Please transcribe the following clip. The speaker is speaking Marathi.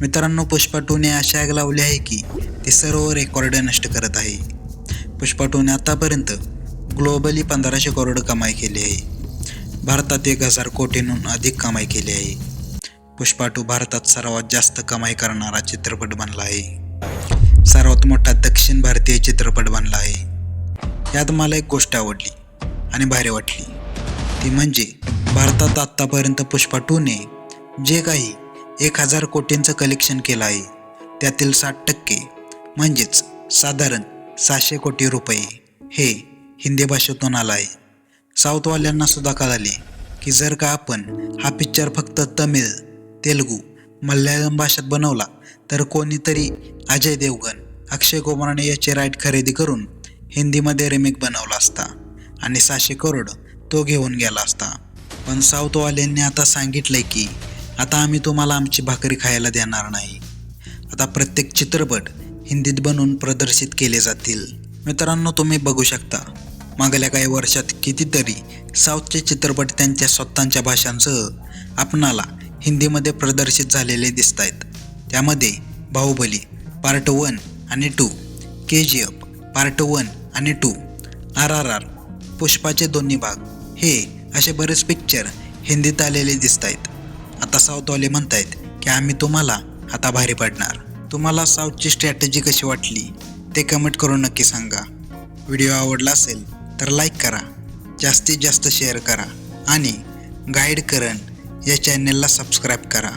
मित्रांनो पुष्पा टूने अशा आग लावली आहे की ती सर्व रेकॉर्ड नष्ट करत आहे. पुष्पा टूने आतापर्यंत ग्लोबली पंधराशे करोड कमाई केली आहे. भारतात एक हजार कोटींहून अधिक कमाई केली आहे. पुष्पा टू भारतात सर्वात जास्त कमाई करणारा चित्रपट बनला आहे. सर्वात मोठा दक्षिण भारतीय चित्रपट बनला आहे. यात मला एक गोष्ट आवडली आणि भारी वाटली. ती म्हणजे भारतात आत्तापर्यंत पुष्पा टूने जे काही एक हजार कोटींचं कलेक्शन केलं आहे. त्यातील साठ टक्के म्हणजेच साधारण सहाशे कोटी रुपये हे हिंदी भाषेतून आलं आहे. साऊथवाल्यांना सुद्धा कळाले की जर का आपण हा पिक्चर फक्त तमिळ तेलुगू मल्याळम भाषेत बनवला तर कोणीतरी अजय देवगण अक्षय कुमारने याची राईट खरेदी करून हिंदीमध्ये रिमेक बनवला असता आणि सहाशे करोड तो घेऊन गेला असता. पण साऊथवाल्यांनी आता सांगितलंय की आता आम्ही तुम्हाला आमची भाकरी खायला देणार नाही. आता प्रत्येक चित्रपट हिंदीत बनवून प्रदर्शित केले जातील. मित्रांनो तुम्ही बघू शकता. मागल्या काही वर्षात कितीतरी साऊथचे चित्रपट त्यांच्या स्वतःच्या भाषांसह आपणाला हिंदीमध्ये प्रदर्शित झालेले दिसत आहेत त्यामध्ये बाहुबली पार्ट वन आणि two K G F part one आणि टू आर आर आर पुष्पाचे दोन्ही भाग हे असे बरेच पिक्चर हिंदीत आलेले दिसत आहेत आता साऊथवाले म्हणतायत की आम्ही तुम्हाला आता भारी पडणार. तुम्हाला साऊथची स्ट्रॅटेजी कशी वाटली ते कमेंट करून नक्की सांगा. व्हिडिओ आवडला असेल तर लाईक करा जास्तीत जास्त शेअर करा आणि गाईड करण या चॅनलला सबस्क्राईब करा.